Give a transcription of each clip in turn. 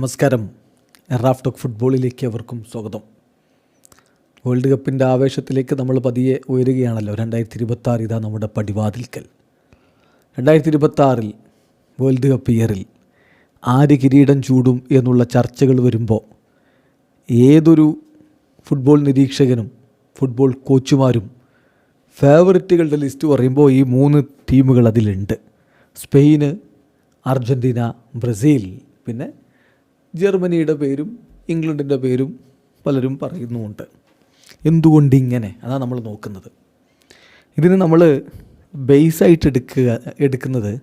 നമസ്കാരം. Raf talk ഫുട്ബോളിലേക്ക് അവർക്കും സ്വാഗതം. വേൾഡ് കപ്പിന്റെ ആവേശത്തിലേക്ക് നമ്മൾ പതിയെ ഉയരുകയാണല്ലോ. രണ്ടായിരത്തി ഇരുപത്താറ് ഇതാ നമ്മുടെ പടിവാതിൽക്കൽ. രണ്ടായിരത്തി ഇരുപത്താറിൽ വേൾഡ് കപ്പ് ഇയറിൽ ആര് കിരീടം ചൂടും എന്നുള്ള ചർച്ചകൾ വരുമ്പോൾ ഏതൊരു ഫുട്ബോൾ നിരീക്ഷകനും ഫുട്ബോൾ കോച്ചുമാരും ഫേവറിറ്റുകളുടെ ലിസ്റ്റ് പറയുമ്പോൾ ഈ മൂന്ന് ടീമുകൾ അതിലുണ്ട്. സ്പെയിന് അർജന്റീന ബ്രസീൽ പിന്നെ ജർമ്മനിയുടെ പേരും ഇംഗ്ലണ്ടിന്റെ പേരും പലരും പറയുന്നുമുണ്ട്. എന്തുകൊണ്ട് ഇങ്ങനെ അതാണ് നമ്മൾ നോക്കുന്നത്. ഇതിന് നമ്മൾ ബേസായിട്ട് എടുക്കുക എടുക്കുന്നത്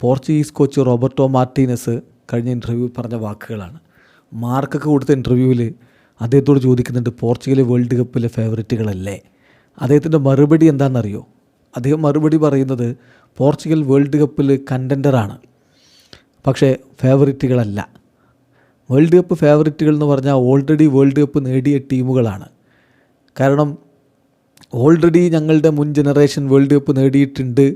പോർച്ചുഗീസ് കോച്ച് റോബർട്ടോ മാർട്ടീനസ് കഴിഞ്ഞ ഇന്റർവ്യൂ പറഞ്ഞ വാക്കുകളാണ്. മാർക്കൊക്കെ കൊടുത്ത ഇന്റർവ്യൂവിൽ അദ്ദേഹത്തോട് ചോദിക്കുന്നുണ്ട് പോർച്ചുഗൽ വേൾഡ് കപ്പിലെ ഫേവറേറ്റുകളല്ലേ? അദ്ദേഹത്തിന്റെ മറുപടി എന്താണെന്നറിയോ? അദ്ദേഹം മറുപടി പറയുന്നത് പോർച്ചുഗൽ വേൾഡ് കപ്പിൽ കണ്ടൻഡറാണ് പക്ഷേ ഫേവറിറ്റുകളല്ല. വേൾഡ് കപ്പ് ഫേവറിറ്റുകൾ എന്ന് പറഞ്ഞാൽ ഓൾറെഡി വേൾഡ് കപ്പ് നേടിയ ടീമുകളാണ്. കാരണം ഓൾറെഡി ഞങ്ങളുടെ മുൻ ജനറേഷൻ വേൾഡ് കപ്പ് നേടിയിട്ടുണ്ട്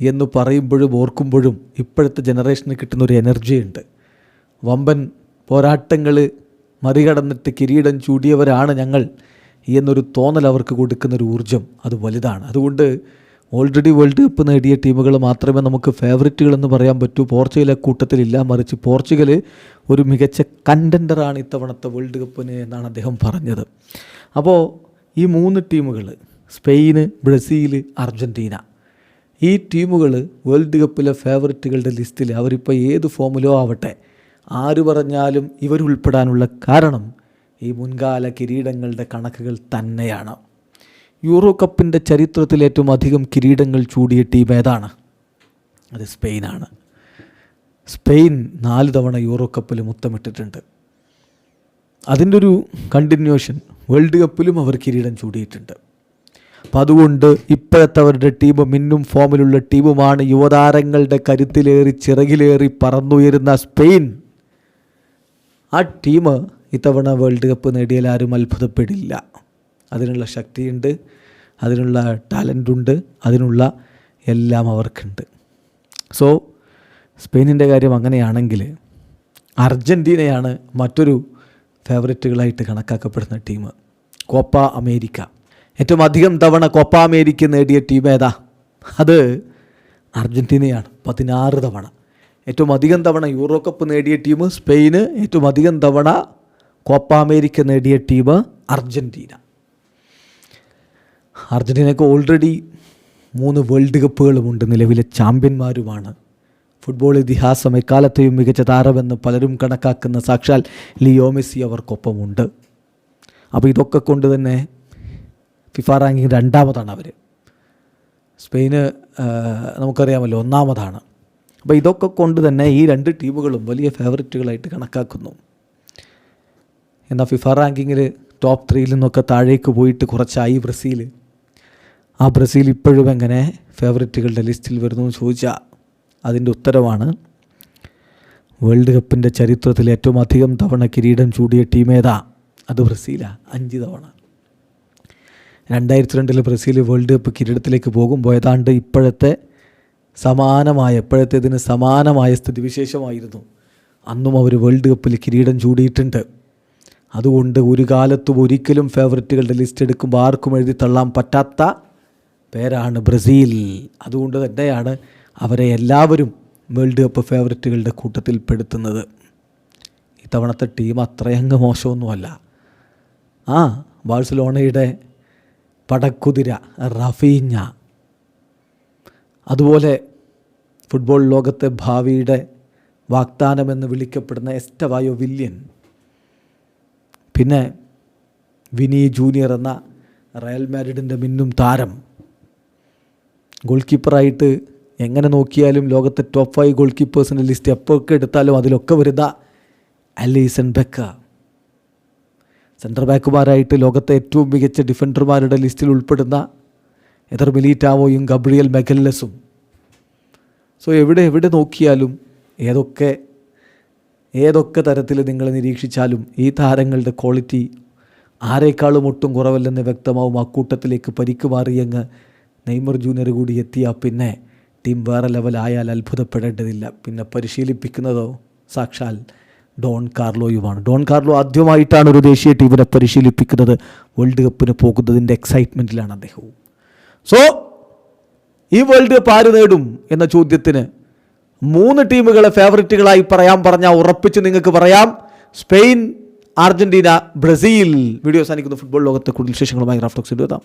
എന്ന് പറയുമ്പോഴും ഓർക്കുമ്പോഴും ഇപ്പോഴത്തെ ജനറേഷന് കിട്ടുന്ന ഒരു എനർജി ഉണ്ട്. വമ്പൻ പോരാട്ടങ്ങൾ മറികടന്നിട്ട് കിരീടം ചൂടിയവരാണ് ഞങ്ങൾ എന്നൊരു തോന്നൽ അവർക്ക് കൊടുക്കുന്നൊരു ഊർജം അത് വലുതാണ്. അതുകൊണ്ട് ഓൾറെഡി വേൾഡ് കപ്പ് നേടിയ ടീമുകൾ മാത്രമേ നമുക്ക് ഫേവറേറ്റുകൾ എന്ന് പറയാൻ പറ്റൂ. പോർച്ചുഗൽ കൂട്ടത്തിലില്ല. മറിച്ച് പോർച്ചുഗൽ ഒരു മികച്ച കണ്ടന്ററാണ് ഇത്തവണത്തെ വേൾഡ് കപ്പിന് എന്നാണ് അദ്ദേഹം പറഞ്ഞത്. അപ്പോൾ ഈ മൂന്ന് ടീമുകൾ സ്പെയിന് ബ്രസീൽ അർജന്റീന ഈ ടീമുകൾ വേൾഡ് കപ്പിലെ ഫേവററ്റുകളുടെ ലിസ്റ്റിൽ അവരിപ്പോൾ ഏത് ഫോമിലോ ആവട്ടെ ആര് പറഞ്ഞാലും ഇവരുൾപ്പെടാനുള്ള കാരണം ഈ മുൻകാല കിരീടങ്ങളുടെ കണക്കുകൾ തന്നെയാണ്. യൂറോ കപ്പിന്റെ ചരിത്രത്തിൽ ഏറ്റവും അധികം കിരീടങ്ങൾ ചൂടിയ ടീം ഏതാണ്? അത് സ്പെയിനാണ്. സ്പെയിൻ നാല് തവണ യൂറോ കപ്പിൽ മുത്തമിട്ടിട്ടുണ്ട്. അതിന്റെ ഒരു കണ്ടിന്യൂഷൻ വേൾഡ് കപ്പിലും അവർ കിരീടം ചൂടിയിട്ടുണ്ട്. അപ്പം അതുകൊണ്ട് ഇപ്പോഴത്തെ അവരുടെ ടീം മിന്നും ഫോമിലുള്ള ടീമുമാണ് യുവതാരങ്ങളുടെ കരുത്തിലേറി ചിറകിലേറി പറന്നുയരുന്ന സ്പെയിൻ. ആ ടീം ഇത്തവണ വേൾഡ് കപ്പ് നേടിയാൽ ആരും അത്ഭുതപ്പെടില്ല. അതിനുള്ള ശക്തിയുണ്ട് അതിനുള്ള ടാലന്റുണ്ട് അതിനുള്ള എല്ലാം അവർക്കുണ്ട്. സോ സ്പെയിനിന്റെ കാര്യം അങ്ങനെയാണെങ്കിൽ അർജന്റീനയാണ് മറ്റൊരു ഫേവററ്റുകളായിട്ട് കണക്കാക്കപ്പെടുന്ന ടീം. Copa America. ഏറ്റവും അധികം തവണ കോപ്പ അമേരിക്ക നേടിയ ടീം ഏതാ? അത് അർജന്റീനയാണ് പതിനാറ് തവണ. ഏറ്റവും അധികം തവണ യൂറോ കപ്പ് നേടിയ ടീം സ്പെയിന് ഏറ്റവും അധികം തവണ കോപ്പ അമേരിക്ക നേടിയ ടീം അർജന്റീന. അർജന്റീനയ്ക്ക് ഓൾറെഡി മൂന്ന് വേൾഡ് കപ്പുകളുമുണ്ട് നിലവിലെ ചാമ്പ്യന്മാരുമാണ്. ഫുട്ബോൾ ഇതിഹാസം എക്കാലത്തെയും മികച്ച താരമെന്ന് പലരും കണക്കാക്കുന്ന സാക്ഷാൽ ലിയോ മെസ്സി അവർക്കൊപ്പമുണ്ട്. അപ്പോൾ ഇതൊക്കെ കൊണ്ട് തന്നെ ഫിഫ റാങ്കിങ് രണ്ടാമതാണ് അവർ സ്പെയിന് നമുക്കറിയാമല്ലോ ഒന്നാമതാണ്. അപ്പോൾ ഇതൊക്കെ കൊണ്ട് തന്നെ ഈ രണ്ട് ടീമുകളും വലിയ ഫേവററ്റുകളായിട്ട് കണക്കാക്കുന്നു. എന്നാൽ ഫിഫ റാങ്കിങ്ങിൽ ടോപ്പ് ത്രീയിൽ നിന്നൊക്കെ താഴേക്ക് പോയിട്ട് കുറച്ചായി ബ്രസീൽ ആ ബ്രസീൽ ഇപ്പോഴും എങ്ങനെ ഫേവററ്റുകളുടെ ലിസ്റ്റിൽ വരുന്നു ചോദിച്ചാൽ അതിന്റെ ഉത്തരവാണ് വേൾഡ് കപ്പിന്റെ ചരിത്രത്തിൽ ഏറ്റവും അധികം തവണ കിരീടം ചൂടിയ ടീം ഏതാ? അത് ബ്രസീലാണ് അഞ്ച് തവണ. രണ്ടായിരത്തി രണ്ടിൽ ബ്രസീൽ വേൾഡ് കപ്പ് കിരീടത്തിലേക്ക് പോകുമ്പോൾ ഏതാണ്ട് ഇപ്പോഴത്തെ സമാനമായ ഇപ്പോഴത്തേതിന് സമാനമായ സ്ഥിതിവിശേഷമായിരുന്നു. അന്നും അവർ വേൾഡ് കപ്പിൽ കിരീടം ചൂടിയിട്ടുണ്ട്. അതുകൊണ്ട് ഒരു കാലത്തും ഒരിക്കലും ഫേവററ്റുകളുടെ ലിസ്റ്റ് എടുക്കുമ്പോൾ ആർക്കും എഴുതി തള്ളാൻ പറ്റാത്ത പേരാണ് ബ്രസീൽ. അതുകൊണ്ട് തന്നെയാണ് അവരെ എല്ലാവരും വേൾഡ് കപ്പ് ഫേവററ്റുകളുടെ കൂട്ടത്തിൽ പെടുത്തുന്നത്. ഇത്തവണത്തെ ടീം അത്രയങ്ങ് മോശമൊന്നുമല്ല. ആ ബാഴ്സലോണയുടെ പടക്കുതിര റഫീഞ്ഞ. അതുപോലെ ഫുട്ബോൾ ലോകത്തെ ഭാവിയുടെ വാഗ്ദാനമെന്ന് വിളിക്കപ്പെടുന്ന എസ്റ്റവായോ വില്യൻ. പിന്നെ വിനി ജൂനിയർ എന്ന റയൽ മാഡ്രിഡിന്റെ മിന്നും താരം. ഗോൾ കീപ്പറായിട്ട് എങ്ങനെ നോക്കിയാലും ലോകത്തെ ടോപ്പ് ഫൈവ് ഗോൾ കീപ്പേഴ്സിന്റെ ലിസ്റ്റ് എപ്പോഴൊക്കെ എടുത്താലും അതിലൊക്കെ വരുന്ന അലീസൺ ബെക്ക സെന്റർ ബാക്കുമാരായിട്ട് ലോകത്തെ ഏറ്റവും മികച്ച ഡിഫൻഡർമാരുടെ ലിസ്റ്റിൽ ഉൾപ്പെടുന്ന എതർ മിലീറ്റാവോയും ഗബ്രിയൽ മെഗല്ലസും. സോ എവിടെ എവിടെ നോക്കിയാലും ഏതൊക്കെ ഏതൊക്കെ തരത്തിൽ നിങ്ങൾ നിരീക്ഷിച്ചാലും ഈ താരങ്ങളുടെ ക്വാളിറ്റി ആരെക്കാളും ഒട്ടും കുറവല്ലെന്ന് വ്യക്തമാവും ആ കൂട്ടത്തിലേക്ക് മാറിയങ്ങ് നെയ്മർ ജൂനിയർ കൂടി എത്തിയാൽ പിന്നെ ടീം വേറെ ലെവലായാൽ അത്ഭുതപ്പെടേണ്ടതില്ല. പിന്നെ പരിശീലിപ്പിക്കുന്നതോ സാക്ഷാൽ ഡോൺ കാർലോയുമാണ്. ഡോൺ കാർലോ ആദ്യമായിട്ടാണ് ഒരു ദേശീയ ടീമിനെ പരിശീലിപ്പിക്കുന്നത്. വേൾഡ് കപ്പിന് പോകുന്നതിന്റെ എക്സൈറ്റ്മെന്റിലാണ് അദ്ദേഹവും. സോ ഈ വേൾഡ് കപ്പ് ആര് നേടും എന്ന ചോദ്യത്തിന് മൂന്ന് ടീമുകളെ ഫേവറിറ്റുകളായി പറയാൻ പറഞ്ഞാൽ ഉറപ്പിച്ച് നിങ്ങൾക്ക് പറയാം. Spain Argentina Brazil. വീഡിയോ സാധിക്കുന്ന ഫുട്ബോൾ ലോകത്തെ കൂടുതൽ വിശേഷങ്ങളുമായി റാഫ്റ്റോക്സ് എത്താം.